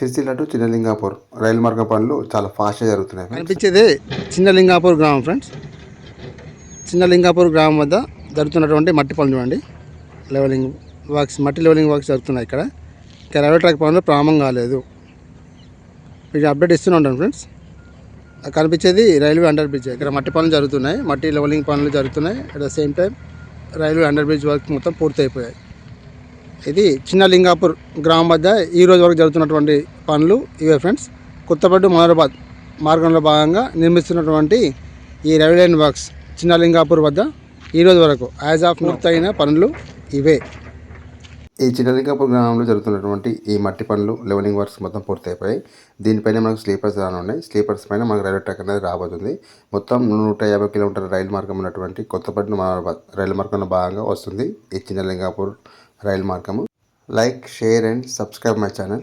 Sircilla to చిన్నలింగాపూర్ రైలు మార్గం పనులు చాలా ఫాస్ట్గా జరుగుతున్నాయి ఫ్రెండ్స్. కనిపించేది గ్రామం ఫ్రెండ్స్ చిన్నలింగాపూర్ గ్రామం వద్ద జరుగుతున్నటువంటి మట్టి పనులు చూడండి. లెవెలింగ్ వర్క్స్ మట్టి లెవెలింగ్ వర్క్స్ జరుగుతున్నాయి ఇక్కడ. ఇక్కడ రైల్వే ట్రాక్ పనులు ప్రారంభం కాలేదు. మీకు అప్డేట్ ఇస్తూనే ఉంటాను ఫ్రెండ్స్ కనిపించేది రైల్వే అండర్ బ్రిడ్జ్ ఇక్కడ మట్టి పనులు జరుగుతున్నాయి మట్టి లెవెలింగ్ పనులు జరుగుతున్నాయి. At the same time railway under bridge work మొత్తం పూర్తయిపోయాయి. ఇది చిన్న లింగాపూర్ గ్రామం వద్ద ఈ రోజు వరకు జరుగుతున్నటువంటి పనులు. ఇవే ఫ్రెండ్స్ కొత్తపట్టు మనోరాబాద్ మార్గంలో భాగంగా నిర్మిస్తున్నటువంటి ఈ రైల్వే లైన్ వర్క్స్ చిన్న లింగాపూర్ వద్ద ఈ రోజు వరకు యాజ్ ఆఫ్ పూర్తయిన పనులు ఇవే. ఈ చిన్నలింగాపూర్ గ్రామంలో జరుగుతున్నటువంటి ఈ మట్టి పనులు లెవెలింగ్ వర్క్స్ మొత్తం పూర్తయిపోయాయి. దీనిపైన మనకు స్లీపర్స్ రానున్నాయి ఉన్నాయి. స్లీపర్స్ పైన మనకు రైల్వే ట్రాక్ అనేది రాబోతుంది. మొత్తం నూట యాభై కిలోమీటర్ల రైలు మార్గం ఉన్నటువంటి కొత్తపట్నం రైలు మార్గంలో భాగంగా వస్తుంది ఈ చిన్నలింగాపూర్ రైలు మార్గము. Like share and subscribe my channel.